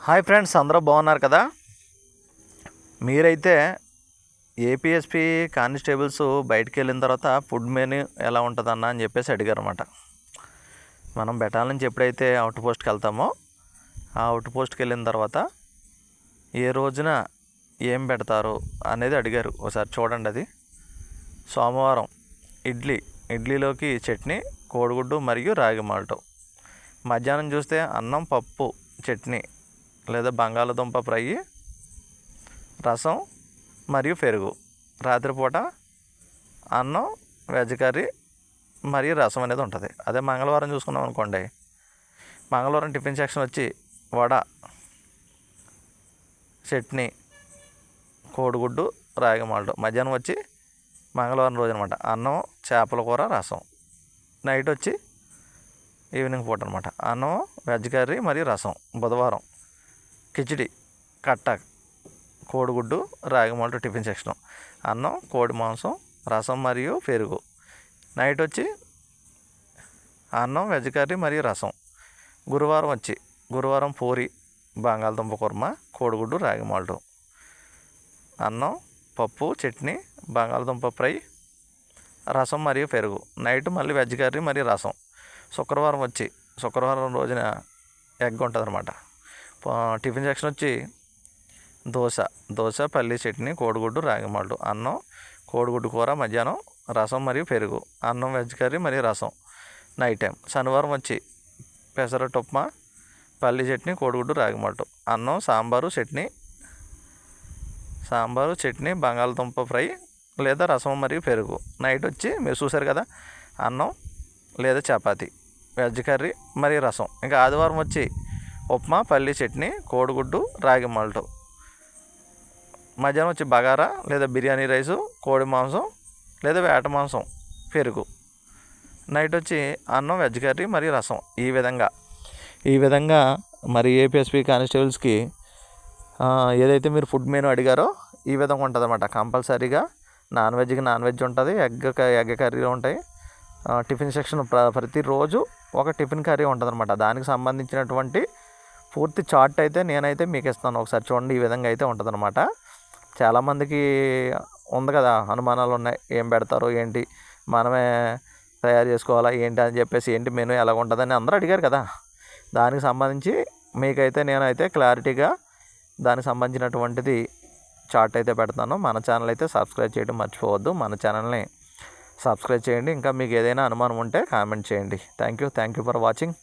Hi friends అందరూ బాగున్నారు కదా? మీరైతే ఏపీఎస్పి కానిస్టేబుల్స్ బయటికి వెళ్ళిన తర్వాత ఫుడ్ మెనూ ఎలా ఉంటుందన్న అని చెప్పేసి అడిగారు అనమాట మనం బెటాల నుంచి ఎప్పుడైతే అవుట్ పోస్ట్కి వెళ్తామో ఆ అవుట్ పోస్ట్కి వెళ్ళిన తర్వాత ఏ రోజున ఏం పెడతారు అనేది అడిగారు. ఒకసారి చూడండి అది. సోమవారం ఇడ్లీ ఇడ్లీలోకి చట్నీ కోడిగుడ్డు మరియు రాగి మాల్ట్. మధ్యాహ్నం చూస్తే అన్నం పప్పు చట్నీ లేదా బంగాళదుంప ఫ్రై రసం మరియు పెరుగు. రాత్రిపూట అన్నం వెజ్ కర్రీ మరియు రసం అనేది ఉంటుంది. అదే మంగళవారం చూసుకున్నాం అనుకోండి. మంగళవారం టిఫిన్ సెక్షన్ వచ్చి వడ చట్నీ కోడిగుడ్డు రాగి మాల్ట్. మధ్యాహ్నం వచ్చి మంగళవారం రోజు అనమాట అన్నం చేపల కూర రసం. నైట్ వచ్చి ఈవినింగ్ పూట అనమాట అన్నం వెజ్ కర్రీ మరియు రసం. బుధవారం కిచిడి కట్ట కోడిగుడ్డు రాగి మాల్ట్ టిఫిన్ సెక్షన్. అన్నం కోడి మాంసం రసం మరియు పెరుగు. నైట్ వచ్చి అన్నం వెజ్ కర్రీ మరియు రసం. గురువారం వచ్చి గురువారం పూరి బంగాళదుంప కుర్మ కోడిగుడ్డు రాగి మాల్ట్. అన్నం పప్పు చట్నీ బంగాళదుంప ఫ్రై రసం మరియు పెరుగు. నైట్ మళ్ళీ వెజ్ కర్రీ మరియు రసం. శుక్రవారం వచ్చి శుక్రవారం రోజున ఎగ్ ఉంటుంది అనమాట టిఫిన్ సెక్షన్ వచ్చి దోశ దోశ పల్లి చట్నీ కోడిగుడ్డు రాగి అన్నం కోడిగుడ్డు కూర మధ్యాహ్నం రసం మరియు పెరుగు అన్నం వెజ్ కర్రీ మరియు రసం. నైట్ టైం శనివారం వచ్చి పెసరట్ ఉప్మా పల్లి చట్నీ కోడిగుడ్డు రాగి అన్నం సాంబారు చట్నీ సాంబారు చట్నీ బంగాళదుంప ఫ్రై లేదా రసం మరియు పెరుగు. నైట్ వచ్చి మీరు చూసారు కదా అన్నం లేదా చపాతి వెజ్ కర్రీ మరియు రసం. ఇంకా ఆదివారం వచ్చి ఉప్మా పల్లి చట్నీ కోడిగుడ్డు రాగి మాల్ట్. మధ్యాహ్నం వచ్చి బగారా లేదా బిర్యానీ రైసు కోడి మాంసం లేదా వేట మాంసం పెరుగు. నైట్ వచ్చి అన్నం వెజ్ కర్రీ మరియు రసం. ఈ విధంగా. ఈ విధంగా మరి ఏపీఎస్పీ కానిస్టేబుల్స్కి ఏదైతే మీరు ఫుడ్ మెనూ అడిగారో ఈ విధంగా ఉంటుంది అనమాట కంపల్సరీగా నాన్ వెజ్కి నాన్ వెజ్ ఉంటుంది ఎగ్ ఎగ్ కర్రీలు ఉంటాయి. టిఫిన్ సెక్షన్ ప్ర ప్రతిరోజు ఒక టిఫిన్ కర్రీ ఉంటుంది అనమాట దానికి సంబంధించినటువంటి పూర్తి చార్ట్ అయితే నేనైతే మీకు ఇస్తాను ఒకసారి చూడండి ఈ విధంగా అయితే ఉంటుంది అనమాట చాలామందికి ఉంది కదా అనుమానాలు ఉన్నాయి. ఏం పెడతారు ఏంటి మనమే తయారు చేసుకోవాలా ఏంటి అని చెప్పేసి ఏంటి మెనూ ఎలా ఉంటుందని అందరూ అడిగారు కదా. దానికి సంబంధించి మీకైతే నేనైతే క్లారిటీగా దానికి సంబంధించినటువంటిది చార్ట్ అయితే పెడతాను. మన ఛానల్ అయితే సబ్స్క్రైబ్ చేయడం మర్చిపోవద్దు. మన ఛానల్ని సబ్స్క్రైబ్ చేయండి. ఇంకా మీకు ఏదైనా అనుమానం ఉంటే కామెంట్ చేయండి. Thank you thank you for watching.